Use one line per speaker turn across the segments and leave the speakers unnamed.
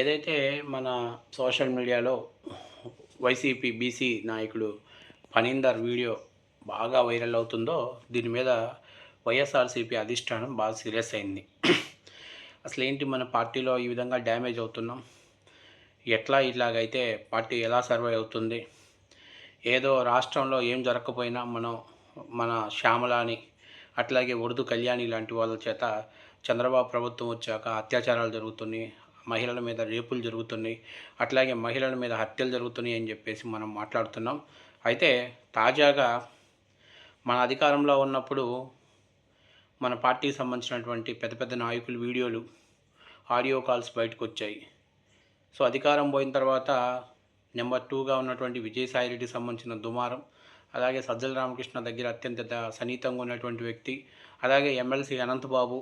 ఏదైతే మన సోషల్ మీడియాలో వైసీపీ బీసీ నాయకుడు ఫణీందర్ వీడియో బాగా వైరల్ అవుతుందో దీని మీద వైఎస్ఆర్సీపీ అధిష్టానం బాగా సీరియస్ అయింది. అసలు ఏంటి మన పార్టీలో ఈ విధంగా డ్యామేజ్ అవుతున్నాం? ఎట్లా ఇలాగైతే పార్టీ ఎలా సర్వే అవుతుంది? ఏదో రాష్ట్రంలో ఏం జరగకపోయినా మనం మన శ్యామలాని అట్లాగే ఉర్దూ కళ్యాణి లాంటి వాళ్ళ చేత చంద్రబాబు ప్రభుత్వం వచ్చాక అత్యాచారాలు జరుగుతున్నాయి. మహిళల మీద రేపులు జరుగుతున్నాయి. అట్లాగే మహిళల మీద హత్యలు జరుగుతున్నాయి అని చెప్పేసి మనం మాట్లాడుతున్నాం. అయితే తాజాగా మన అధికారంలో ఉన్నప్పుడు మన పార్టీకి సంబంధించినటువంటి పెద్ద పెద్ద నాయకులు వీడియోలు ఆడియో కాల్స్ బయటకు వచ్చాయి. సో అధికారం పోయిన తర్వాత నెంబర్ టూగా ఉన్నటువంటి విజయసాయిరెడ్డికి సంబంధించిన దుమారం అలాగే సజ్జల రామకృష్ణ దగ్గర అత్యంత సన్నిహితంగా ఉన్నటువంటి వ్యక్తి అలాగే ఎమ్మెల్సీ అనంతబాబు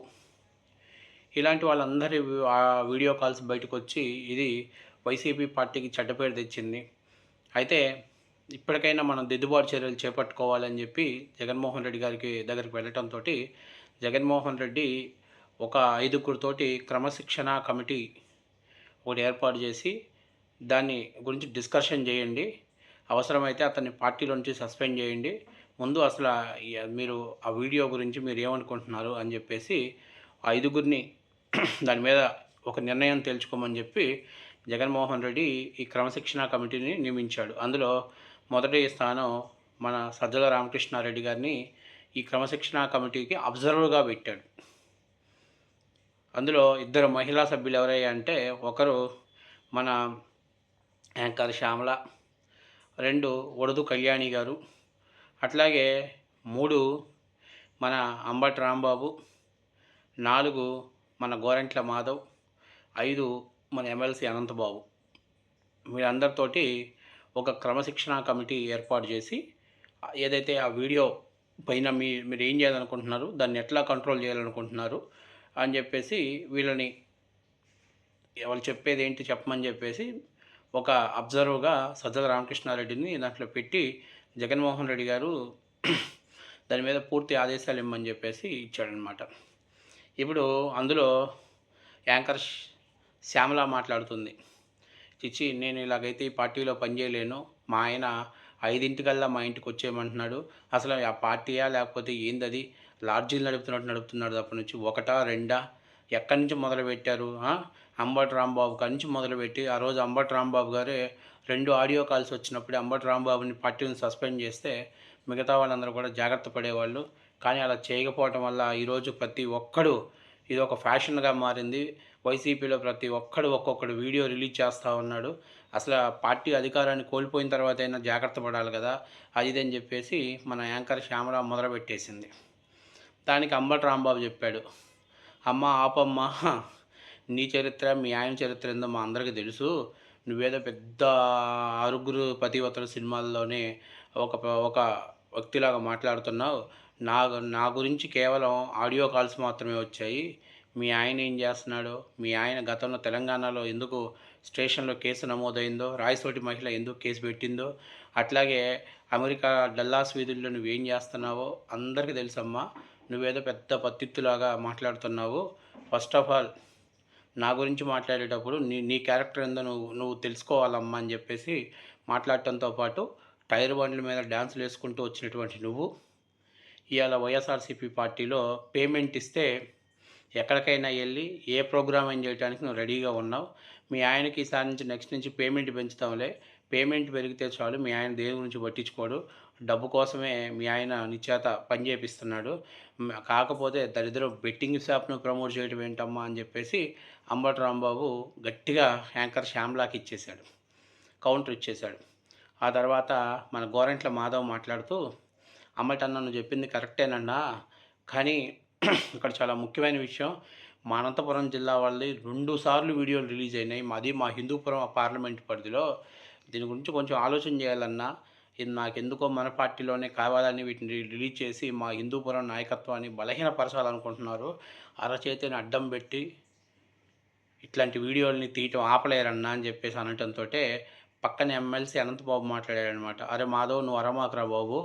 ఇలాంటి వాళ్ళందరి ఆ వీడియో కాల్స్ బయటకు వచ్చి ఇది వైసీపీ పార్టీకి చెడ్డపేరు తెచ్చింది. అయితే ఇప్పటికైనా మనం దిద్దుబాటు చర్యలు చేపట్టుకోవాలని చెప్పి జగన్మోహన్ రెడ్డి గారికి దగ్గరికి వెళ్ళటంతో జగన్మోహన్ రెడ్డి ఒక ఐదుగురితోటి క్రమశిక్షణ కమిటీ ఒకటి ఏర్పాటు చేసి దాన్ని గురించి డిస్కషన్ చేయండి. అవసరమైతే అతన్ని పార్టీలో నుంచి సస్పెండ్ చేయండి. ముందు అసలు మీరు ఆ వీడియో గురించి మీరు ఏమనుకుంటున్నారు అని చెప్పేసి ఆ ఐదుగురిని దాని మీద ఒక నిర్ణయం తేల్చుకోమని చెప్పి జగన్మోహన్ రెడ్డి ఈ క్రమశిక్షణ కమిటీని నియమించాడు. అందులో మొదటి స్థానం మన సజ్జల రామకృష్ణారెడ్డి గారిని ఈ క్రమశిక్షణ కమిటీకి అబ్జర్వర్గా పెట్టాడు. అందులో ఇద్దరు మహిళా సభ్యులు ఎవరయ్యా అంటే ఒకరు మన యాంకర్ శ్యామల రెండు వడదు కళ్యాణి గారు అట్లాగే మూడు మన అంబటి రాంబాబు నాలుగు మన గోరెంట్ల మాధవ్ ఐదు మన ఎమ్మెల్సీ అనంతబాబు. వీరందరితోటి ఒక క్రమశిక్షణ కమిటీ ఏర్పాటు చేసి ఏదైతే ఆ వీడియో పైన మీ మీరు ఏం చేయాలనుకుంటున్నారు దాన్ని ఎట్లా కంట్రోల్ చేయాలనుకుంటున్నారు అని చెప్పేసి వీళ్ళని వాళ్ళు చెప్పేది ఏంటి చెప్పమని చెప్పేసి ఒక అబ్జర్వర్గా సజ్జల రామకృష్ణారెడ్డిని దాంట్లో పెట్టి జగన్మోహన్ రెడ్డి గారు దాని మీద పూర్తి ఆదేశాలు ఇమ్మని చెప్పేసి ఇచ్చాడనమాట ఇప్పుడు అందులో యాంకర్ శ్యామల మాట్లాడుతుంది. చిచ్చి నేను ఇలాగైతే ఈ పార్టీలో పనిచేయలేను మా ఆయన ఐదింటికల్లా మా ఇంటికి వచ్చేయమంటున్నాడు. అసలు ఆ పార్టీయా లేకపోతే ఏందది? లాడ్జీలు నడుపుతున్నట్టు నడుపుతున్నాడు తప్ప నుంచి. ఒకటా రెండా? ఎక్కడి నుంచి మొదలు పెట్టారు? అంబటి రాంబాబు కాడి నుంచి మొదలుపెట్టి ఆ రోజు అంబటి రాంబాబు గారే రెండు ఆడియో కాల్స్ వచ్చినప్పుడే అంబటి రాంబాబుని పార్టీని సస్పెండ్ చేస్తే మిగతా వాళ్ళందరూ కూడా జాగ్రత్త పడేవాళ్ళు. కానీ అలా చేయకపోవటం వల్ల ఈరోజు ప్రతి ఒక్కడు ఇది ఒక ఫ్యాషన్గా మారింది. వైసీపీలో ప్రతి ఒక్కడు ఒక్కొక్కడు వీడియో రిలీజ్ చేస్తూ ఉన్నాడు. అసలు పార్టీ అధికారాన్ని కోల్పోయిన తర్వాత అయినా జాగ్రత్త పడాలి కదా. అది అని చెప్పేసి మన యాంకర్ శ్యామరావు మొదలుపెట్టేసింది. దానికి అంబటి రాంబాబు చెప్పాడు. అమ్మ ఆపమ్మ. నీ చరిత్ర మీ ఆయన చరిత్ర ఏందో మా అందరికీ తెలుసు. నువ్వేదో పెద్ద ఆరుగురు పతివతల సినిమాల్లోనే ఒక ఒక వ్యక్తిలాగా మాట్లాడుతున్నావు. నా నా గురించి కేవలం ఆడియో కాల్స్ మాత్రమే వచ్చాయి. మీ ఆయన ఏం చేస్తున్నాడో? మీ ఆయన గతంలో తెలంగాణలో ఎందుకు స్టేషన్లో కేసు నమోదైందో రాయసోటి మహిళ ఎందుకు కేసు పెట్టిందో అట్లాగే అమెరికా డల్లాస్ వీధుల్లో నువ్వేం చేస్తున్నావో అందరికీ తెలుసమ్మా. నువ్వేదో పెద్ద పత్తిత్తులాగా మాట్లాడుతున్నావు. ఫస్ట్ ఆఫ్ ఆల్ నా గురించి మాట్లాడేటప్పుడు నీ నీ క్యారెక్టర్ ఏందో నువ్వు నువ్వు తెలుసుకోవాలమ్మా అని చెప్పేసి మాట్లాడటంతో పాటు టైర్ బండ్ల మీద డ్యాన్సులు వేసుకుంటూ వచ్చినటువంటి నువ్వు. ఇవాళ వైఎస్ఆర్సీపీ పార్టీలో పేమెంట్ ఇస్తే ఎక్కడికైనా వెళ్ళి ఏ ప్రోగ్రామ్ అయినా చేయడానికి నువ్వు రెడీగా ఉన్నావు. మీ ఆయనకి ఈసారి నుంచి నెక్స్ట్ నుంచి పేమెంట్ పెంచుతాంలే పేమెంట్ పెరిగితే చాలు మీ ఆయన దేని గురించి పట్టించుకోడు. డబ్బు కోసమే మీ ఆయన నిశ్చేత పని చేపిస్తున్నాడు. కాకపోతే దరిద్రం బెట్టింగ్ షాప్ను ప్రమోట్ చేయడం ఏంటమ్మా అని చెప్పేసి అంబటి రాంబాబు గట్టిగా యాంకర్ శ్యామ్లాకి ఇచ్చేశాడు. కౌంటర్ ఇచ్చేశాడు. ఆ తర్వాత మన గోరెంట్ల మాధవ్ మాట్లాడుతూ అమ్మట నన్ను చెప్పింది కరెక్టేనన్నా. కానీ ఇక్కడ చాలా ముఖ్యమైన విషయం. మా అనంతపురం జిల్లా వాళ్ళది రెండు సార్లు వీడియోలు రిలీజ్ అయినాయి. మాది మా హిందూపురం పార్లమెంట్ పరిధిలో. దీని గురించి కొంచెం ఆలోచన చేయాలన్నా. ఇది నాకెందుకో మన పార్టీలోనే కావాలని వీటిని రిలీజ్ చేసి మా హిందూపురం నాయకత్వాన్ని బలహీనపరచాలనుకుంటున్నారు. అరచేతిని అడ్డం పెట్టి ఇట్లాంటి వీడియోల్ని తీయటం ఆపలేరన్నా అని చెప్పేసి అనటంతో పక్కన ఎమ్మెల్సీ అనంతబాబు మాట్లాడాడనమాట. అరే మాధవ్ నువ్వు అరమాకరా బాబు.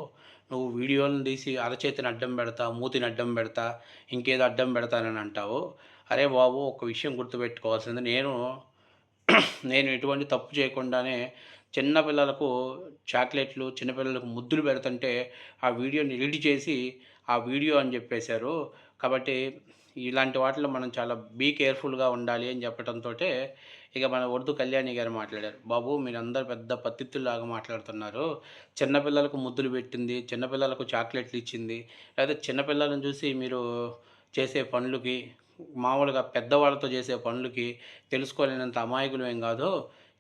నువ్వు వీడియోలను తీసి అరచేతిని అడ్డం పెడతా మూతిని అడ్డం పెడతా ఇంకేదో అడ్డం పెడతానని అంటావు? అరే బాబు ఒక విషయం గుర్తుపెట్టుకోవాల్సింది. నేను నేను ఎటువంటి తప్పు చేయకుండానే చిన్నపిల్లలకు చాక్లెట్లు చిన్నపిల్లలకు ముద్దులు పెడుతుంటే ఆ వీడియోని ఎడిట్ చేసి ఆ వీడియో అని చెప్పేశారు. కాబట్టి ఇలాంటి వాటిలో మనం చాలా బీ కేర్ఫుల్గా ఉండాలి అని చెప్పడంతో ఇక మన వర్దు కళ్యాణి గారు మాట్లాడారు. బాబు మీరందరూ పెద్ద పత్తిత్తులాగా మాట్లాడుతున్నారు. చిన్నపిల్లలకు ముద్దులు పెట్టింది చిన్నపిల్లలకు చాక్లెట్లు ఇచ్చింది. లేదా చిన్నపిల్లలను చూసి మీరు చేసే పనులకి మామూలుగా పెద్దవాళ్ళతో చేసే పనులకి తెలుసుకోలేనంత అమాయకులు ఏం కాదు.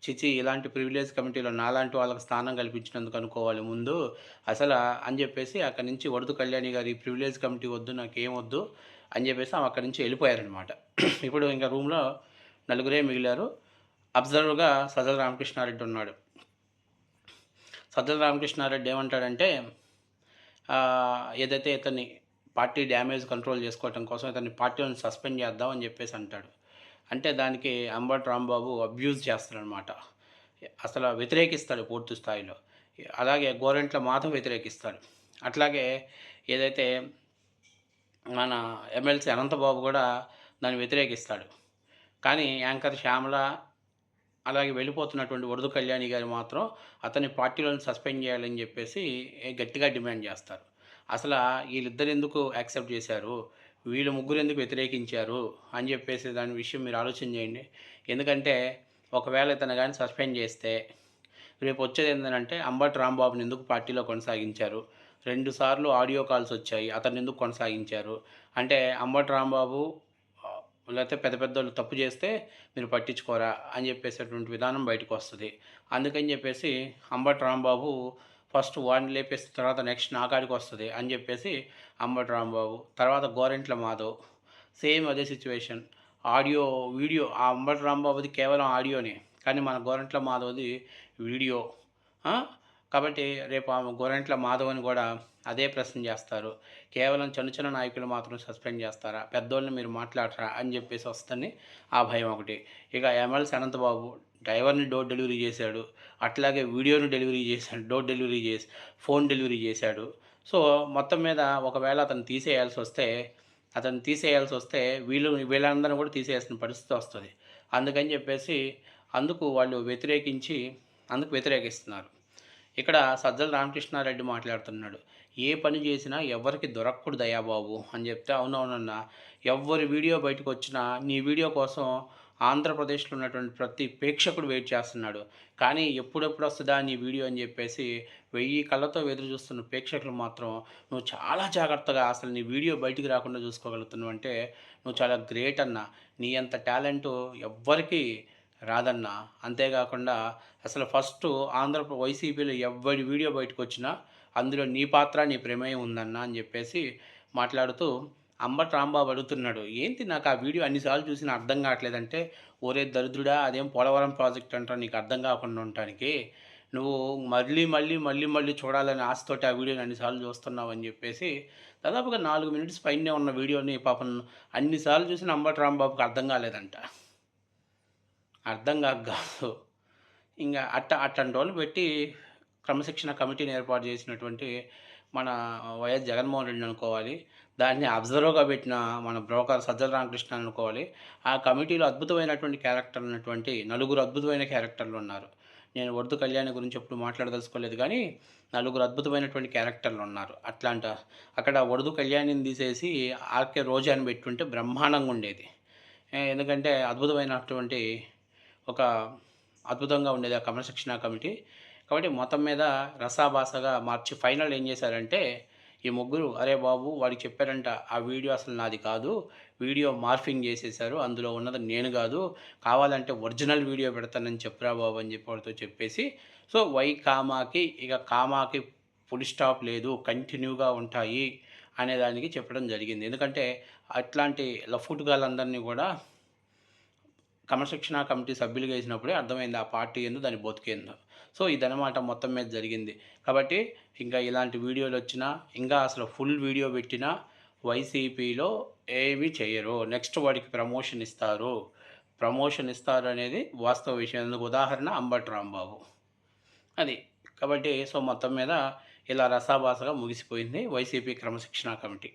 చిచి ఇలాంటి ప్రివిలేజ్ కమిటీలో నాలాంటి వాళ్ళకి స్థానం కల్పించినందుకు అనుకోవాలి ముందు. అసలు అని చెప్పేసి అక్కడి నుంచి వరదు కళ్యాణి గారి ప్రివిలేజ్ కమిటీ వద్దు నాకు వద్దు అని చెప్పేసి ఆమె అక్కడి నుంచి వెళ్ళిపోయారనమాట ఇప్పుడు ఇంకా రూమ్లో నలుగురే మిగిలారు. అబ్జర్వర్గా సజ్జల రామకృష్ణారెడ్డి ఉన్నాడు. సజ్జల రామకృష్ణారెడ్డి ఏమంటాడంటే ఏదైతే ఇతన్ని పార్టీ డ్యామేజ్ కంట్రోల్ చేసుకోవటం కోసం ఇతన్ని పార్టీని సస్పెండ్ చేద్దాం అని చెప్పేసి అంటాడు. అంటే దానికి అంబట్ రాంబాబు అబ్యూజ్ చేస్తాడనమాట అసలు వ్యతిరేకిస్తాడు పూర్తి స్థాయిలో. అలాగే గోరెంట్ల మాధవ్ వ్యతిరేకిస్తాడు. అట్లాగే ఏదైతే మన ఎమ్మెల్సీ అనంతబాబు కూడా దాన్ని వ్యతిరేకిస్తాడు. కానీ యాంకర్ శ్యామల అలాగే వెళ్ళిపోతున్నటువంటి వరదు కళ్యాణి గారు మాత్రం అతని పార్టీలను సస్పెండ్ చేయాలని చెప్పేసి గట్టిగా డిమాండ్ చేస్తారు. అసలు వీళ్ళిద్దరు ఎందుకు యాక్సెప్ట్ చేశారు? వీళ్ళు ముగ్గురు ఎందుకు వ్యతిరేకించారు? అని చెప్పేసి దాని విషయం మీరు ఆలోచన చేయండి. ఎందుకంటే ఒకవేళ ఇతను కానీ సస్పెండ్ చేస్తే రేపు వచ్చేది ఏంటంటే అంబట్ రాంబాబుని ఎందుకు పార్టీలో కొనసాగించారు? రెండు సార్లు ఆడియో కాల్స్ వచ్చాయి అతను ఎందుకు కొనసాగించారు? అంటే అంబట్ రాంబాబు లేకపోతే పెద్ద పెద్దోళ్ళు తప్పు చేస్తే మీరు పట్టించుకోరా అని చెప్పేసేటువంటి విధానం బయటకు వస్తుంది. అందుకని చెప్పేసి అంబటి రాంబాబు ఫస్ట్ వాడిని లేపేసిన తర్వాత నెక్స్ట్ నాకాడికి వస్తుంది అని చెప్పేసి అంబటి రాంబాబు తర్వాత గోరెంట్ల మాధవ్ సేమ్ అదే సిచ్యువేషన్. ఆడియో వీడియో ఆ అంబటి రాంబాబుది కేవలం ఆడియోనే. కానీ మన గోరెంట్ల మాధవ్ది వీడియో కాబట్టి రేపు ఆమె గోరెంట్ల మాధవ్ని కూడా అదే ప్రశ్న చేస్తారు. కేవలం చిన్న చిన్న నాయకులు మాత్రం సస్పెండ్ చేస్తారా? పెద్దోళ్ళని మీరు మాట్లాడరా? అని చెప్పేసి వస్తుంది. ఆ భయం ఒకటి. ఇక ఎమ్మెల్సీ అనంతబాబు డ్రైవర్ని డోర్ డెలివరీ చేశాడు. అట్లాగే వీడియోని డెలివరీ చేశాడు. డోర్ డెలివరీ చేసి ఫోన్ డెలివరీ చేశాడు. సో మొత్తం మీద ఒకవేళ అతను తీసేయాల్సి వస్తే అతను తీసేయాల్సి వస్తే వీళ్ళు వీళ్ళందరూ కూడా తీసేయాల్సిన పరిస్థితి వస్తుంది. అందుకని చెప్పేసి అందుకు వాళ్ళు వ్యతిరేకించి అందుకు వ్యతిరేకిస్తున్నారు. ఇక్కడ సజ్జల రామకృష్ణారెడ్డి మాట్లాడుతున్నాడు. ఏ పని చేసినా ఎవరికి దొరకకూడదు దయాబాబు అని చెప్తే అవునవునన్నా ఎవరి వీడియో బయటకు వచ్చినా నీ వీడియో కోసం ఆంధ్రప్రదేశ్లో ఉన్నటువంటి ప్రతి ప్రేక్షకుడు వెయిట్ చేస్తున్నాడు. కానీ ఎప్పుడెప్పుడు వస్తుందా నీ వీడియో అని చెప్పేసి వెయ్యి కళ్ళతో ఎదురు చూస్తున్న ప్రేక్షకులు మాత్రం నువ్వు చాలా జాగ్రత్తగా అసలు నీ వీడియో బయటికి రాకుండా చూసుకోగలుగుతున్నావు అంటే నువ్వు చాలా గ్రేట్ అన్న నీ అంత టాలెంట్ ఎవ్వరికీ రాదన్న. అంతేకాకుండా అసలు ఫస్ట్ ఆంధ్ర వైసీపీలో ఎవరి వీడియో బయటకు వచ్చినా అందులో నీ పాత్ర నీ ప్రమేయం ఉందన్న అని చెప్పేసి మాట్లాడుతూ అంబట్ రాంబాబు అడుగుతున్నాడు ఏంటి నాకు ఆ వీడియో అన్నిసార్లు చూసిన అర్థం కావట్లేదంటే ఓరే దరిద్రుడా అదేం పోలవరం ప్రాజెక్ట్ అంటారు నీకు అర్థం కాకుండా ఉండటానికి నువ్వు మళ్ళీ మళ్ళీ మళ్ళీ మళ్ళీ చూడాలని ఆశతోటి ఆ వీడియోని అన్నిసార్లు చూస్తున్నావు అని చెప్పేసి దాదాపుగా నాలుగు మినిట్స్ పైనే ఉన్న వీడియోని పాపం అన్నిసార్లు చూసిన అంబట్ రాంబాబుకి అర్థం కాలేదంట. అర్థం కాదు. ఇంకా అట్ట అట్టంటి వాళ్ళు పెట్టి క్రమశిక్షణ కమిటీని ఏర్పాటు చేసినటువంటి మన వైఎస్ జగన్మోహన్ రెడ్డి అనుకోవాలి. దాన్ని అబ్జర్వ్గా పెట్టిన మన బ్రోకర్ సజ్జల రామకృష్ణ అనుకోవాలి. ఆ కమిటీలో అద్భుతమైనటువంటి క్యారెక్టర్ ఉన్నటువంటి నలుగురు అద్భుతమైన క్యారెక్టర్లు ఉన్నారు. నేను వర్దు కళ్యాణి గురించి ఎప్పుడు మాట్లాడదలుచుకోలేదు కానీ నలుగురు అద్భుతమైనటువంటి క్యారెక్టర్లు ఉన్నారు. అట్లాంట అక్కడ వరదు కళ్యాణిని తీసేసి ఆర్కే రోజాని పెట్టుంటే బ్రహ్మాండంగా ఉండేది. ఎందుకంటే అద్భుతమైనటువంటి ఒక అద్భుతంగా ఉండేది ఆ క్రమశిక్షణ కమిటీ. కాబట్టి మొత్తం మీద రసాభాసగా మార్చి ఫైనల్ ఏం చేశారంటే ఈ ముగ్గురు అరే బాబు వాడికి చెప్పారంట ఆ వీడియో అసలు నాది కాదు వీడియో మార్ఫింగ్ చేసేసారు అందులో ఉన్నది నేను కాదు కావాలంటే ఒరిజినల్ వీడియో పెడతానని చెప్పరా బాబు అని చెప్పి వాడితో చెప్పేసి సో వై కామాకి ఇక కామాకి ఫుల్ స్టాప్ లేదు కంటిన్యూగా ఉంటాయి అనే దానికి చెప్పడం జరిగింది. ఎందుకంటే అట్లాంటి లఫుట్గాలందరినీ కూడా క్రమశిక్షణ కమిటీ సభ్యులు వేసినప్పుడే అర్థమైంది ఆ పార్టీ ఏందో దాని బతికేందో సో ఇదనమాట మొత్తం మీద జరిగింది. కాబట్టి ఇంకా ఇలాంటి వీడియోలు వచ్చినా ఇంకా అసలు ఫుల్ వీడియో పెట్టినా వైసీపీలో ఏమీ చేయరు. నెక్స్ట్ వాడికి ప్రమోషన్ ఇస్తారు. ప్రమోషన్ ఇస్తారు అనేది వాస్తవ విషయం. ఎందుకు ఉదాహరణ అంబట్ రాంబాబు. అది. కాబట్టి సో మొత్తం మీద ఇలా రసాభాసగా ముగిసిపోయింది వైసీపీ క్రమశిక్షణ కమిటీ.